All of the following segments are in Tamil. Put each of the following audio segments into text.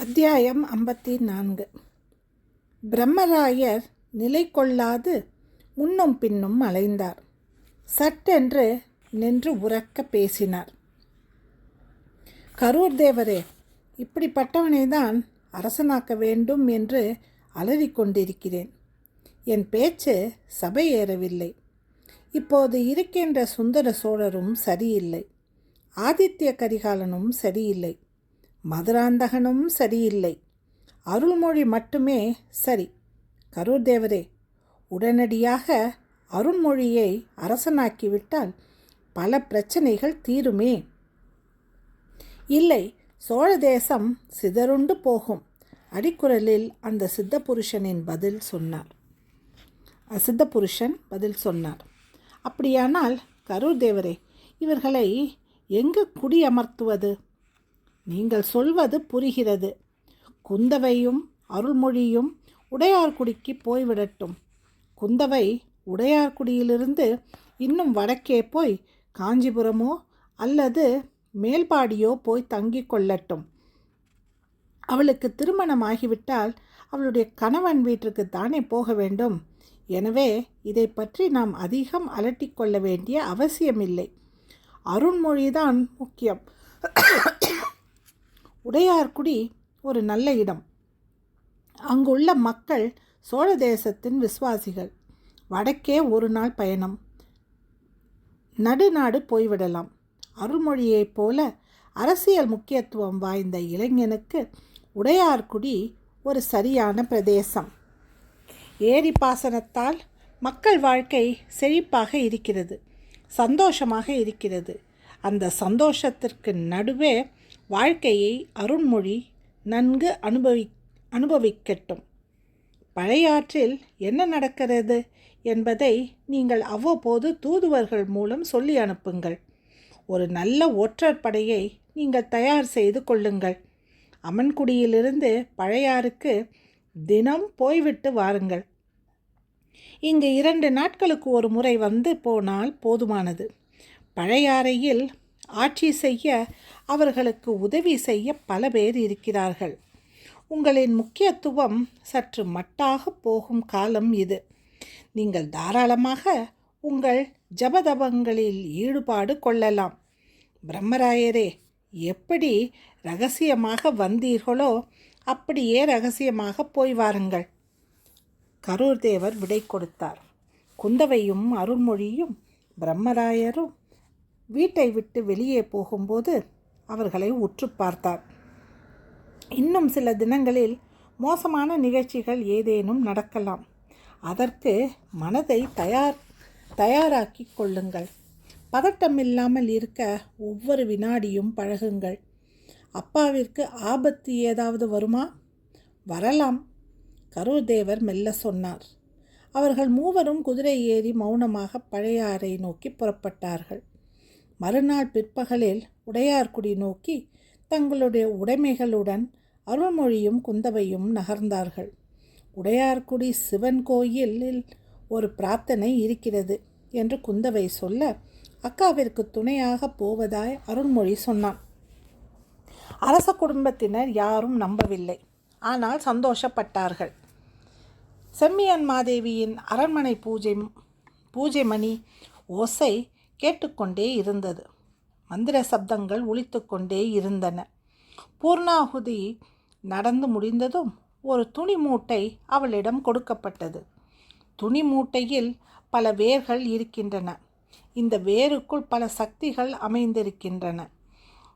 அத்தியாயம் ஐம்பத்தி நான்கு. பிரம்மராயர் நிலை கொள்ளாது முன்னும் பின்னும் அலைந்தார். சட்டென்று நின்று உறக்க பேசினார். கரூர் தேவரே இப்படிப்பட்டவனை தான் அரசனாக்க வேண்டும் என்று அலறிக்கொண்டிருக்கிறேன் என் பேச்சு சபை ஏறவில்லை இப்போது இருக்கின்ற சுந்தர சோழரும் சரியில்லை. ஆதித்ய கரிகாலனும் சரியில்லை. மதுராந்தகனும் சரியில்லை. அருள்மொழி மட்டுமே சரி. கரூர் தேவரே உடனடியாக அருண்மொழியை அரசனாக்கிவிட்டால் பல பிரச்சனைகள் தீருமே. இல்லை சோழ தேசம் சிதறுண்டு போகும். அடிக்குரலில் அந்த சித்த புருஷனின் பதில் சொன்னார். சித்த புருஷன் பதில் சொன்னார். அப்படியானால் கரூர் தேவரே இவர்களை எங்கு குடியமர்த்துவது? நீங்கள் சொல்வது புரிகிறது. குந்தவையும் அருள்மொழியும் உடையார்குடிக்கு போய்விடட்டும். குந்தவை உடையார்குடியிலிருந்து இன்னும் வடக்கே போய் காஞ்சிபுரமோ அல்லது மேல்பாடியோ போய் தங்கிக் கொள்ளட்டும். அவளுக்கு திருமணமாகிவிட்டால் அவளுடைய கணவன் வீட்டிற்கு தானே போக வேண்டும். எனவே இதை பற்றி நாம் அதிகம் அலட்டிக்கொள்ள வேண்டிய அவசியமில்லை. அருண்மொழிதான் முக்கியம். உடையார்குடி ஒரு நல்ல இடம். அங்குள்ள மக்கள் சோழ தேசத்தின் விசுவாசிகள். வடக்கே ஒரு நாள் பயணம். நடுநாடு போய்விடலாம். அருள்மொழியைப் போல அரசியல் முக்கியத்துவம் வாய்ந்த இளைஞனுக்கு உடையார்குடி ஒரு சரியான பிரதேசம். ஏரி பாசனத்தால் மக்கள் வாழ்க்கை செழிப்பாக இருக்கிறது. சந்தோஷமாக இருக்கிறது. அந்த சந்தோஷத்திற்கு நடுவே வாழ்க்கையை அருண்மொழி நன்கு அனுபவி அனுபவிக்கட்டும். பழையாற்றில் என்ன நடக்கிறது என்பதை நீங்கள் அவ்வப்போது தூதுவர்கள் மூலம் சொல்லி அனுப்புங்கள். ஒரு நல்ல ஒற்றர் படையை நீங்கள் தயார் செய்து கொள்ளுங்கள். அமன்குடியிலிருந்து பழையாறுக்கு தினம் போய்விட்டு வாருங்கள். இங்கு இரண்டு நாட்களுக்கு ஒரு முறை வந்து போனால் போதுமானது. பழையாறையில் ஆட்சி செய்ய அவர்களுக்கு உதவி செய்ய பல பேர் இருக்கிறார்கள். உங்களின் முக்கியத்துவம் சற்று மட்டாக போகும் காலம் இது. நீங்கள் தாராளமாக உங்கள் ஜபதபங்களில் ஈடுபாடு கொள்ளலாம். பிரம்மராயரே எப்படி ரகசியமாக வந்தீர்களோ அப்படியே ரகசியமாக போய் வாருங்கள். கரூர் தேவர் விடை கொடுத்தார். குந்தவையும் அருள்மொழியும் பிரம்மராயரும் வீட்டை விட்டு வெளியே போகும்போது அவர்களை உற்று பார்த்தார். இன்னும் சில தினங்களில் மோசமான நிகழ்ச்சிகள் ஏதேனும் நடக்கலாம். அதற்கு மனதை தயார் தயாராக்கி கொள்ளுங்கள். பதட்டம் இல்லாமல் இருக்க ஒவ்வொரு வினாடியும் பழகுங்கள். அப்பாவிற்கு ஆபத்து ஏதாவது வருமா? வரலாம் கரூர் தேவர் மெல்ல சொன்னார். அவர்கள் மூவரும் குதிரை ஏறி மௌனமாக பழையாறை நோக்கி புறப்பட்டார்கள். மறுநாள் பிற்பகலில் உடையார்குடி நோக்கி தங்களுடைய உடைமைகளுடன் அருள்மொழியும் குந்தவையும் நகர்ந்தார்கள். உடையார்குடி சிவன் கோயிலில் ஒரு பிரார்த்தனை இருக்கிறது என்று குந்தவை சொல்ல அக்காவிற்கு துணையாக போவதாய் அருள்மொழி சொன்னான். அரச குடும்பத்தினர் யாரும் நம்பவில்லை. ஆனால் சந்தோஷப்பட்டார்கள். செம்மியன் மாதேவியின் அரண்மனை பூஜை பூஜை மணி ஓசை கேட்டுக்கொண்டே இருந்தது. மந்திர சப்தங்கள் ஒழித்து கொண்டே இருந்தன. பூர்ணாகுதி நடந்து முடிந்ததும் ஒரு துணி மூட்டை அவளிடம் கொடுக்கப்பட்டது. துணி மூட்டையில் பல வேர்கள் இருக்கின்றன. இந்த வேருக்குள் பல சக்திகள் அமைந்திருக்கின்றன.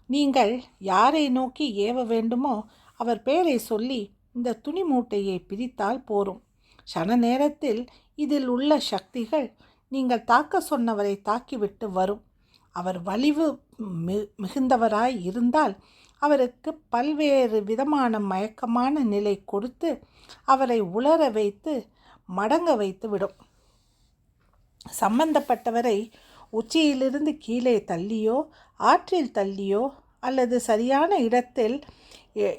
நீங்கள் யாரை நோக்கி ஏவ வேண்டுமோ அவர் பெயரை சொல்லி இந்த துணி மூட்டையை பிரித்தால் போரும். சன நேரத்தில் இதில் உள்ள சக்திகள் நீங்கள் தாக்க சொன்னவரை தாக்கிவிட்டு வரும். அவர் வலிவு மி மிகுந்தவராய் இருந்தால் அவருக்கு பல்வேறு விதமான மயக்கமான நிலை கொடுத்து அவரை உலர வைத்து மடங்க வைத்து விடும். சம்பந்தப்பட்டவரை உச்சியிலிருந்து கீழே தள்ளியோ ஆற்றில் தள்ளியோ அல்லது சரியான இடத்தில்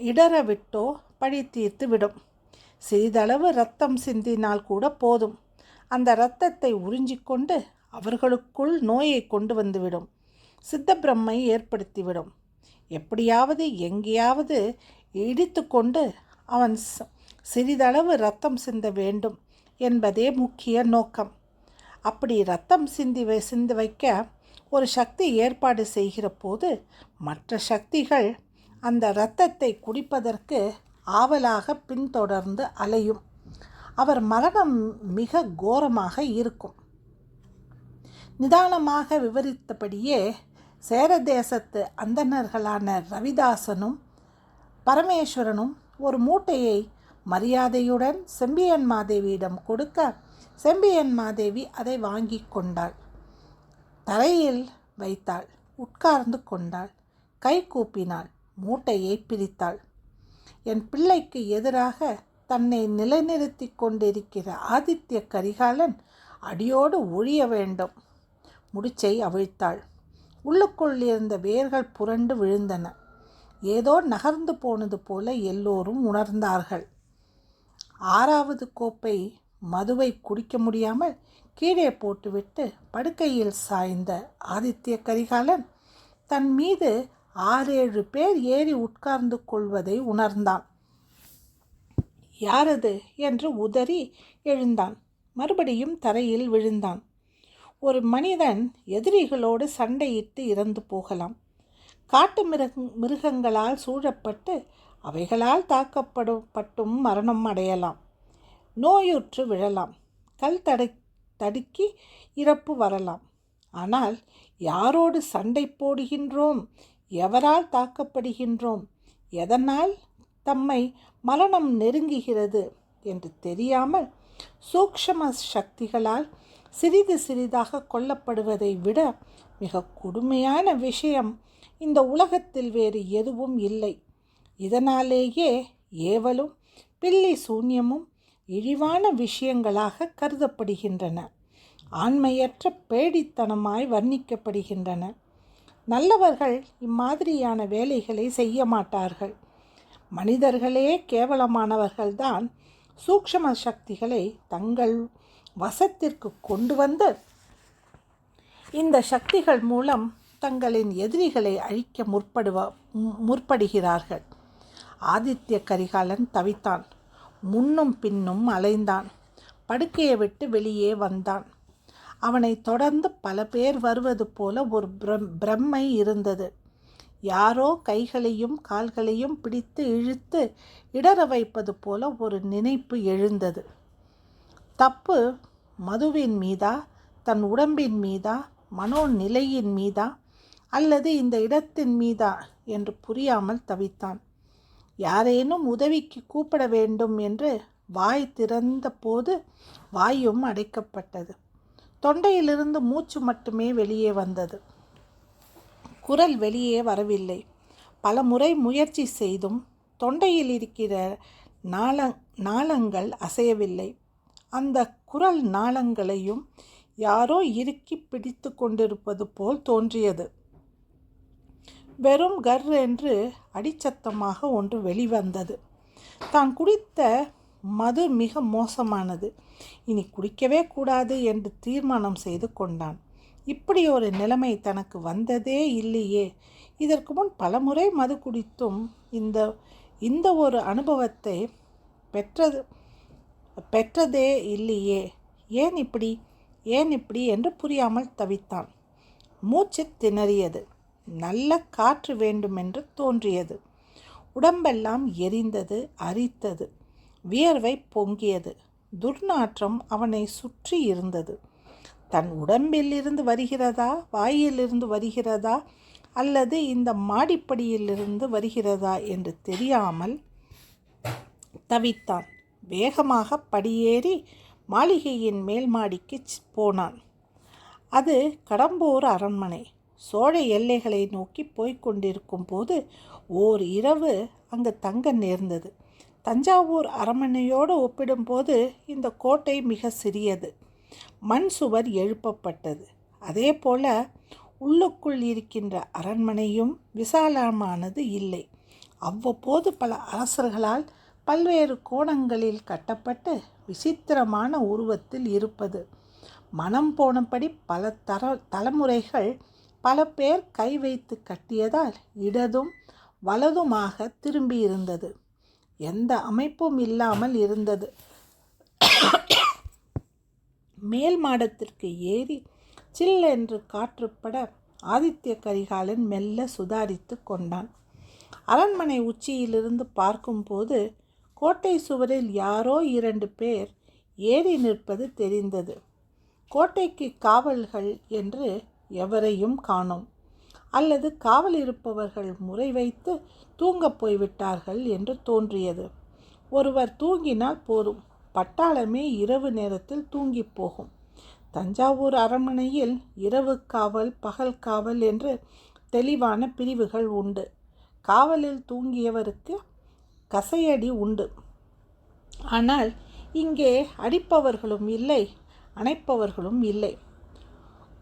இடற விட்டோ பழி தீர்த்து விடும். சிறிதளவு ரத்தம் சிந்தினால் கூட போதும். அந்த இரத்தத்தை உறிஞ்சிக்கொண்டு அவர்களுக்குள் நோயை கொண்டு வந்துவிடும். சித்த பிரம்மை ஏற்படுத்திவிடும். எப்படியாவது எங்கேயாவது இடித்து கொண்டு அவன் சிறிதளவு ரத்தம் சிந்த வேண்டும் என்பதே முக்கிய நோக்கம். அப்படி ரத்தம் சிந்தி வை சிந்து வைக்க ஒரு சக்தி ஏற்பாடு செய்கிற போது மற்ற சக்திகள் அந்த இரத்தத்தை குடிப்பதற்கு ஆவலாக பின்தொடர்ந்து அலையும். அவர் மரணம் மிக கோரமாக இருக்கும். நிதானமாக விவரித்தபடியே சேரதேசத்து அந்தணர்களான ரவிதாசனும் பரமேஸ்வரனும் ஒரு மூட்டையை மரியாதையுடன் செம்பியன் மாதேவியிடம் கொடுக்க செம்பியன் மாதேவி அதை வாங்கி கொண்டாள். தரையில் வைத்தாள் உட்கார்ந்து கொண்டாள் கை கூப்பினாள் மூட்டையை பிரித்தாள். என் பிள்ளைக்கு எதிராக தன்னை நிலைநிறுத்தி கொண்டிருக்கிற ஆதித்ய கரிகாலன் அடியோடு ஒழிய வேண்டும். முடிச்சை அவிழ்த்தாள். உள்ளுக்குள் இருந்த வேர்கள் புரண்டு விழுந்தன. ஏதோ நகர்ந்து போனது போல எல்லோரும் உணர்ந்தார்கள். ஆறாவது கோப்பை மதுவை குடிக்க முடியாமல் கீழே போட்டுவிட்டு படுக்கையில் சாய்ந்த ஆதித்ய கரிகாலன் தன் மீது ஆறேழு பேர் ஏறி உட்கார்ந்து கொள்வதை உணர்ந்தான். யாரது? என்று உதறி எழுந்தான். மறுபடியும் தரையில் விழுந்தான். ஒரு மனிதன் எதிரிகளோடு சண்டையிட்டு இறந்து போகலாம். காட்டு மிருக மிருகங்களால் சூழப்பட்டு அவைகளால் தாக்கப்படும் பட்டும் மரணம் அடையலாம். நோயுற்று விழலாம். கல் தடை தடுக்கி இறப்பு வரலாம். ஆனால் யாரோடு சண்டை போடுகின்றோம்? எவரால் தாக்கப்படுகின்றோம்? எதனால் தம்மை மரணம் நெருங்குகிறது என்று தெரியாமல் சூக்ஷம சக்திகளால் சிறிது சிறிதாக கொல்லப்படுவதை விட மிக கொடுமையான விஷயம் இந்த உலகத்தில் வேறு எதுவும் இல்லை. இதனாலேயே ஏவலும் பில்லி சூன்யமும் இழிவான விஷயங்களாக கருதப்படுகின்றன. ஆண்மையற்ற பேடித்தனமாய் வர்ணிக்கப்படுகின்றன. நல்லவர்கள் இம்மாதிரியான வேலைகளை செய்ய மாட்டார்கள். மனிதர்களே கேவலமானவர்கள்தான் சூக்ஷம சக்திகளை தங்கள் வசத்திற்கு கொண்டு வந்து இந்த சக்திகள் மூலம் தங்களின் எதிரிகளை அழிக்க முற்படுவ முற்படுகிறார்கள். ஆதித்ய கரிகாலன் தவித்தான். முன்னும் பின்னும் அலைந்தான். படுக்கையை விட்டு வெளியே வந்தான். அவனை தொடர்ந்து பல பேர் வருவது போல ஒரு பிரம் பிரம்மை இருந்தது. யாரோ கைகளையும் கால்களையும் பிடித்து இழுத்து இடற வைப்பது போல ஒரு நினைப்பு எழுந்தது. தப்பு மதுவின் மீதா தன் உடம்பின் மீதா மனோநிலையின் மீதா அல்லது இந்த இடத்தின் மீதா என்று புரியாமல் தவித்தான். யாரேனும் உதவிக்கு கூப்பிட வேண்டும் என்று வாய் திறந்த போது வாயும் அடைக்கப்பட்டது. தொண்டையிலிருந்து மூச்சு மட்டுமே வெளியே வந்தது. குரல் வெளியே வரவில்லை. பல முறை முயற்சி செய்தும் தொண்டையில் இருக்கிற நாள நாளங்கள் அசையவில்லை. அந்த குரல் நாளங்களையும் யாரோ இறுக்கி பிடித்து கொண்டிருப்பது போல் தோன்றியது. வெறும் கர் என்று அடிச்சத்தமாக ஒன்று வெளிவந்தது. தான் குடித்த மது மிக மோசமானது. இனி குடிக்கவே கூடாது என்று தீர்மானம் செய்து கொண்டான். இப்படி ஒரு நிலைமை தனக்கு வந்ததே இல்லையே. இதற்கு முன் பலமுறை மது குடித்தும் இந்த இந்த ஒரு அனுபவத்தை பெற்றது பெற்றதே இல்லையே. ஏன் இப்படி ஏன் இப்படி என்று புரியாமல் தவித்தான். மூச்சு திணறியது. நல்ல காற்று வேண்டுமென்று தோன்றியது. உடம்பெல்லாம் எரிந்தது அரித்தது. வியர்வை பொங்கியது. துர்நாற்றம் அவனை சுற்றி இருந்தது. தன் உடம்பில் இருந்து வருகிறதா? வாயிலிருந்து வருகிறதா? அல்லது இந்த மாடிப்படியிலிருந்து வருகிறதா என்று தெரியாமல் தவித்தான். வேகமாக படியேறி மாளிகையின் மேல் மாடிக்கு போனான். அது கடம்பூர் அரண்மனை. சோழ எல்லைகளை நோக்கி போய்கொண்டிருக்கும் போது ஓர் இரவு அங்கு தங்க நேர்ந்தது. தஞ்சாவூர் அரண்மனையோடு ஒப்பிடும்போது இந்த கோட்டை மிக சிறியது. மண் சுவர் எழுப்பப்பட்டது. அதே போல உள்ளுக்குள் இருக்கின்ற அரண்மனையும் விசாலமானது இல்லை. அவ்வப்போது பல அரசர்களால் பல்வேறு கோணங்களில் கட்டப்பட்டு விசித்திரமான உருவத்தில் இருப்பது. மனம் போனபடி பல தர தலைமுறைகள் பல பேர் கை வைத்து கட்டியதால் இடதும் வலதுமாக திரும்பியிருந்தது. எந்த அமைப்பும் இல்லாமல் இருந்தது. மேல் மாடத்திற்கு ஏறி சில் என்று காற்றுப்பட ஆதித்ய கரிகாலன் மெல்ல சுதாரித்து கொண்டான். அரண்மனை உச்சியிலிருந்து பார்க்கும்போது கோட்டை சுவரில் யாரோ இரண்டு பேர் ஏறி நிற்பது தெரிந்தது. கோட்டைக்கு காவல்கள் என்று எவரையும் காணோம். அல்லது காவல் இருப்பவர்கள் முறை வைத்து தூங்கப் போய்விட்டார்கள் என்று தோன்றியது. ஒருவர் தூங்கினால் போதும். பட்டாளமே இரவு நேரத்தில் தூங்கி போகும். தஞ்சாவூர் அரண்மனையில் இரவு காவல் பகல் காவல் என்று தெளிவான பிரிவுகள் உண்டு. காவலில் தூங்கியவருக்கு கசையடி உண்டு. ஆனால் இங்கே அடிப்பவர்களும் இல்லை அணைப்பவர்களும் இல்லை.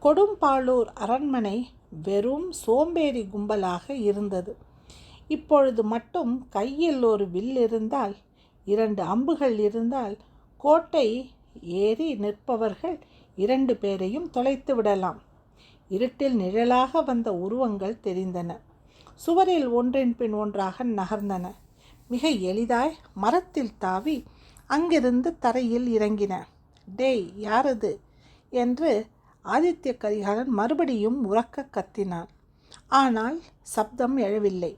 கொடும்பாளூர் அரண்மனை வெறும் சோம்பேறி கும்பலாக இருந்தது. இப்பொழுது மட்டும் கையில் ஒரு வில் இருந்தால் இரண்டு அம்புகள் இருந்தால் கோட்டை ஏறி நிற்பவர்கள் இரண்டு பேரையும் தொலைத்து விடலாம். இருட்டில் நிழலாக வந்த உருவங்கள் தெரிந்தன. சுவரில் ஒன்றின் பின் ஒன்றாக நகர்ந்தன. மிக எளிதாய் மரத்தில் தாவி அங்கிருந்து தரையில் இறங்கின. டேய் யாரது? என்று ஆதித்ய கரிகாலன் மறுபடியும் உறக்க கத்தினான். ஆனால் சப்தம் எழவில்லை.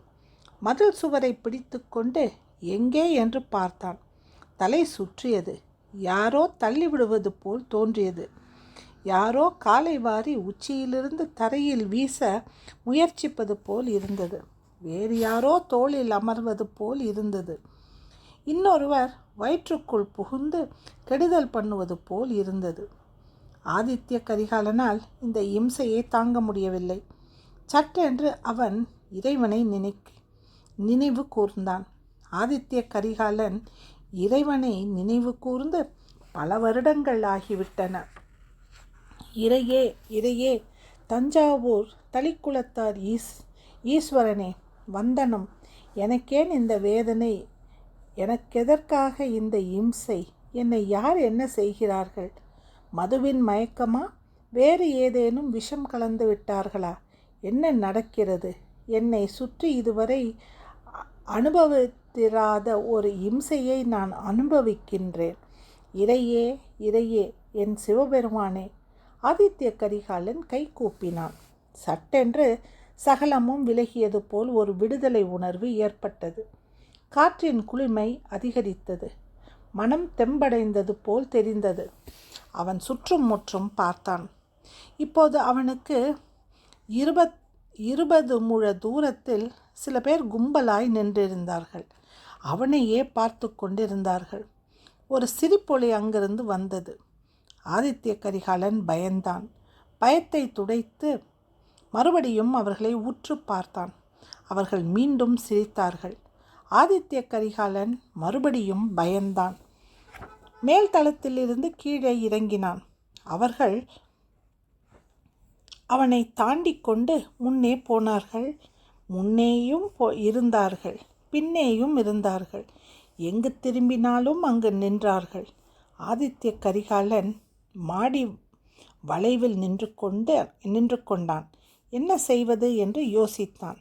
மதில் சுவரை பிடித்து கொண்டு எங்கே என்று பார்த்தான். தலை சுற்றியது. யாரோ தள்ளிவிடுவது போல் தோன்றியது. யாரோ காலை வாரி உச்சியிலிருந்து தரையில் வீச முயற்சிப்பது போல் இருந்தது. வேறு யாரோ தோளில் அமர்வது போல் இருந்தது. இன்னொருவர் வயிற்றுக்குள் புகுந்து கெடுதல் பண்ணுவது போல் இருந்தது. ஆதித்ய கரிகாலனால் இந்த இம்சையை தாங்க முடியவில்லை. சட்டென்று அவன் இறைவனை நினை நினைவு கூர்ந்தான். ஆதித்ய கரிகாலன் இறைவனை நினைவு கூர்ந்து பல வருடங்கள் ஆகிவிட்டன. இறையே இறையே தஞ்சாவூர் தளிக்குளத்தார் ஈஸ் ஈஸ்வரனே வந்தனம். எனக்கேன் இந்த வேதனை எனக்கெதற்காக இந்த இம்சை? என்னை யார் என்ன செய்கிறார்கள்? மதுவின் மயக்கமா? வேறு ஏதேனும் விஷம் கலந்து விட்டார்களா? என்ன நடக்கிறது? என்னை சுற்றி இதுவரை அனுபவித்திராத ஒரு இம்சையை நான் அனுபவிக்கின்றேன். இறையே இறையே என் சிவபெருமானே ஆதித்ய கரிகாலன் கை கூப்பினான். சட்டென்று சகலமும் விலகியது போல் ஒரு விடுதலை உணர்வு ஏற்பட்டது. காற்றின் குளிமை அதிகரித்தது. மனம் தெம்படைந்தது போல் தெரிந்தது. அவன் சுற்றும் முற்றும் பார்த்தான். இப்போது அவனுக்கு இருபத் இருபது முழ தூரத்தில் சில பேர் கும்பலாய் நின்றிருந்தார்கள். அவனையே பார்த்து கொண்டிருந்தார்கள். ஒரு சிரிப்பொலி அங்கிருந்து வந்தது. ஆதித்ய கரிகாலன் பயந்தான். பயத்தை துடைத்து மறுபடியும் அவர்களை உற்று பார்த்தான். அவர்கள் மீண்டும் சிரித்தார்கள். ஆதித்ய கரிகாலன் மறுபடியும் பயந்தான். மேல் தளத்திலிருந்து கீழே இறங்கினான். அவர்கள் அவனை தாண்டி கொண்டு முன்னே போனார்கள். முன்னேயும் போ இருந்தார்கள். பின்னேயும் இருந்தார்கள். எங்கு திரும்பினாலும் அங்கு நின்றார்கள். ஆதித்ய கரிகாலன் மாடி வளைவில் நின்று கொண்டு நின்று கொண்டான். என்ன செய்வது என்று யோசித்தான்.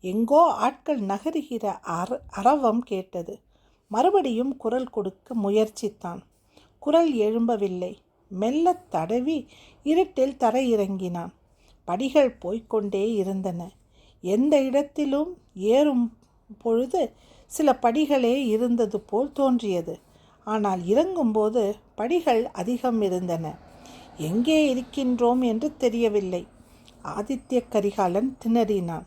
எங்கோ ஆட்கள் நகருகிற அற அரவம் கேட்டது. மறுபடியும் குரல் கொடுக்க முயற்சித்தான். குரல் எழும்பவில்லை. மெல்ல தடவி இருட்டில் தரையிறங்கினான். படிகள் போய்கொண்டே இருந்தன. எந்த இடத்திலும் ஏறும் பொழுது சில படிகளே இருந்தது போல் தோன்றியது. ஆனால் இறங்கும்போது படிகள் அதிகம் இருந்தன. எங்கே இருக்கின்றோம் என்று தெரியவில்லை. ஆதித்ய கரிகாலன் திணறினான்.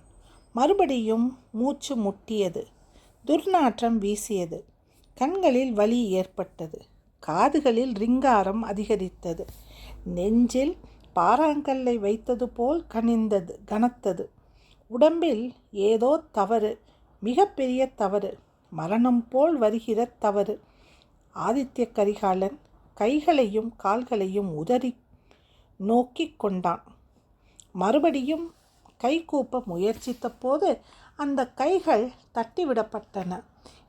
மறுபடியும் மூச்சு முட்டியது. துர்நாற்றம் வீசியது. கண்களில் வலி ஏற்பட்டது. காதுகளில் ரிங்காரம் அதிகரித்தது. நெஞ்சில் பாறாங்கல்லை வைத்தது போல் கனிந்தது கனத்தது. உடம்பில் ஏதோ தவறு மிகப்பெரிய தவறு. மரணம் போல் வருகிற தவறு. ஆதித்ய கரிகாலன் கைகளையும் கால்களையும் உதறி நோக்கி கொண்டான். மறுபடியும் கைகூப்ப முயற்சித்த போது அந்த கைகள் தட்டிவிடப்பட்டன.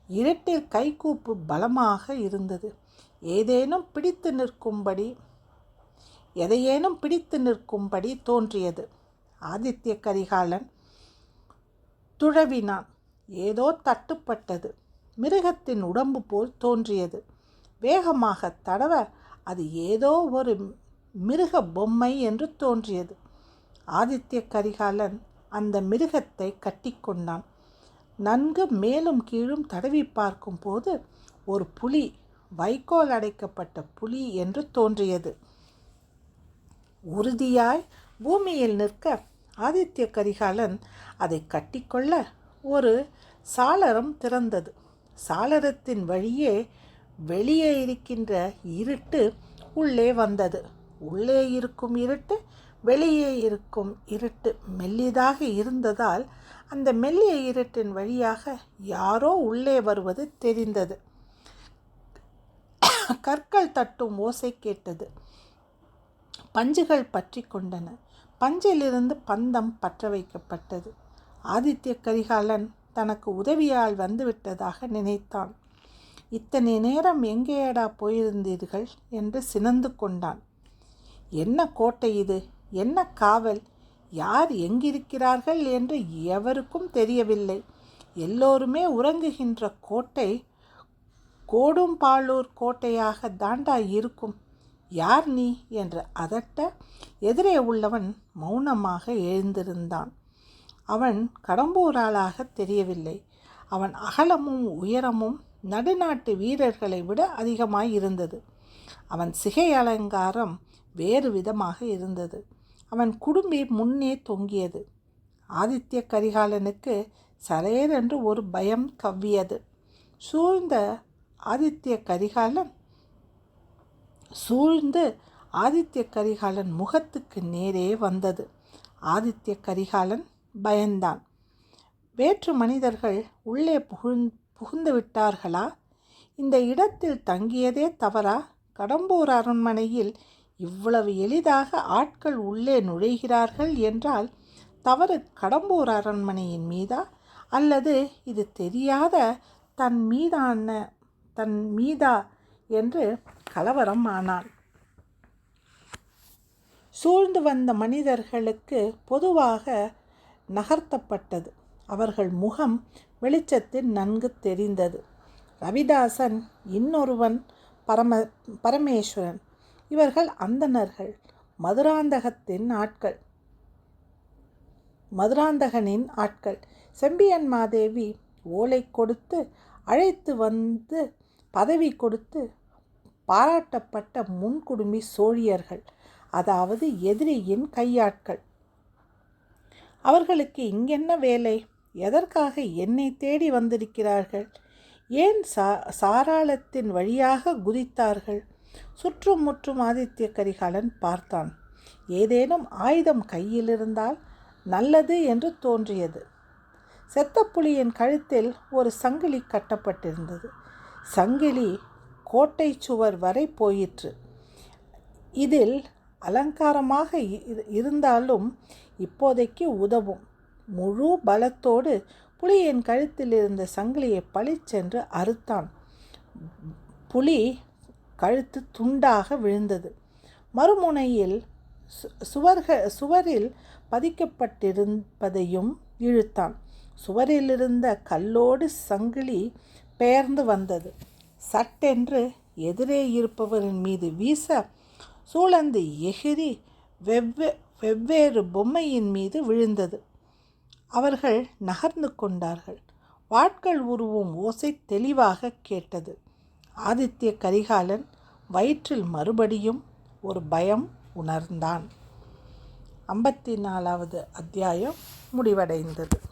இருட்டில் கைகூப்பு பலமாக இருந்தது. ஏதேனும் பிடித்து நிற்கும்படி எதையேனும் பிடித்து நிற்கும்படி தோன்றியது. ஆதித்ய கரிகாலன் துழவினான் ஏதோ தட்டுப்பட்டது. மிருகத்தின் உடம்பு போல் தோன்றியது. வேகமாக தடவ அது ஏதோ ஒரு மிருக பொம்மை என்று தோன்றியது. ஆதித்ய கரிகாலன் அந்த மிருகத்தை கட்டிக்கொண்டான் நன்கு மேலும் கீழும் தடவி பார்க்கும்போது ஒரு புலி வைக்கோல் அடைக்கப்பட்ட புலி என்று தோன்றியது. உறுதியாய் பூமியில் நிற்க ஆதித்ய கரிகாலன் அதை கட்டிக்கொள்ள ஒரு சாளரம் திறந்தது. சாளரத்தின் வழியே வெளியே இருக்கின்ற இருட்டு உள்ளே வந்தது. உள்ளே இருக்கும் இருட்டு வெளியே இருக்கும் இருட்டு மெல்லிதாக இருந்ததால் அந்த மெல்லிய இருட்டின் வழியாக யாரோ உள்ளே வருவது தெரிந்தது. கற்கள் தட்டும் ஓசை கேட்டது. பஞ்சுகள் பற்றி கொண்டன. பஞ்சிலிருந்து பந்தம் பற்ற வைக்கப்பட்டது. ஆதித்ய கரிகாலன் தனக்கு உதவியால் வந்துவிட்டதாக நினைத்தான். இத்தனை நேரம் எங்கேயடா போயிருந்தீர்கள்? என்று சினந்து கொண்டான். என்ன கோட்டை இது? என்ன காவல்? யார் எங்கிருக்கிறார்கள் என்று எவருக்கும் தெரியவில்லை. எல்லோருமே உறங்குகின்ற கோட்டை கோடும்பாளூர் கோட்டையாக தாண்டா இருக்கும். யார் நீ? என்று அதட்ட எதிரே உள்ளவன் மௌனமாக எழுந்திருந்தான். அவன் கடம்பூராளாக தெரியவில்லை. அவன் அகலமும் உயரமும் நடுநாட்டு வீரர்களை விட அதிகமாய் இருந்தது. அவன் சிகை அலங்காரம் வேறு விதமாக இருந்தது. அவன் குடும்பி முன்னே தொங்கியது. ஆதித்ய கரிகாலனுக்கு சரையரென்று ஒரு பயம் கவ்வியது. சூழ்ந்த ஆதித்ய கரிகாலன் சூழ்ந்து ஆதித்ய கரிகாலன் முகத்துக்கு நேரே வந்தது. ஆதித்ய கரிகாலன் பயந்தான். வேற்று மனிதர்கள் உள்ளே புகுந் புகுந்து விட்டார்களா? இந்த இடத்தில் தங்கியதே தவறா? கடம்பூர் அரண்மனையில் இவ்வளவு எளிதாக ஆட்கள் உள்ளே நுழைகிறார்கள் என்றால் தவறு கடம்பூர் அரண்மனையின் மீதா? அல்லது இது தெரியாத தன் மீதான தன் மீதா? என்று கலவரம் ஆனான் சூழ்ந்து வந்த மனிதர்களுக்கு பொதுவாக நகர்த்தப்பட்டது. அவர்கள் முகம் வெளிச்சத்தில் நன்கு தெரிந்தது. ரவிதாசன் இன்னொருவன் பரம பரமேஸ்வரன். இவர்கள் அந்தணர்கள். மதுராந்தகத்தின் ஆட்கள். மதுராந்தகனின் ஆட்கள். செம்பியன் மாதேவி ஓலை கொடுத்து அழைத்து வந்து பதவி கொடுத்து பாராட்டப்பட்ட முன்குடுமி சோழியர்கள். அதாவது எதிரியின் கையாட்கள். அவர்களுக்கு இங்கென்ன வேலை? எதற்காக என்னை தேடி வந்திருக்கிறார்கள்? ஏன் சா சாராளத்தின் வழியாக குதித்தார்கள்? சுற்றும் முற்றும் ஆதித்ய கரிகாலன் பார்த்தான். ஏதேனும் ஆயுதம் கையில் இருந்தால் நல்லது என்று தோன்றியது. செத்தப்புலியின் கழுத்தில் ஒரு சங்கிலி கட்டப்பட்டிருந்தது. சங்கிலி கோட்டை சுவர் வரை போயிற்று. இதில் அலங்காரமாக இருந்தாலும் இப்போதைக்கு உதவும். முழு பலத்தோடு புலியின் கழுத்தில் இருந்த சங்கிலியை பளிச்சென்று அறுத்தான். புலி கழுத்து துண்டாக விழுந்தது. மறுமுனையில் சுவர்கள் சுவரில் பதிக்கப்பட்டிருப்பதையும் இழுத்தான். சுவரிலிருந்த கல்லோடு சங்கிலி பெயர்ந்து வந்தது. சட்டென்று எதிரே இருப்பவரின் மீது வீச சூழந்து எகிரி வெவ்வே வெவ்வேறு பொம்மையின் மீது விழுந்தது. அவர்கள் நகர்ந்து கொண்டார்கள். வாட்கள் உருவும் ஓசை தெளிவாக கேட்டது. ஆதித்ய கரிகாலன் வயிற்றில் மறுபடியும் ஒரு பயம் உணர்ந்தான். ஐம்பத்தி நாலாவது அத்தியாயம் முடிவடைந்தது.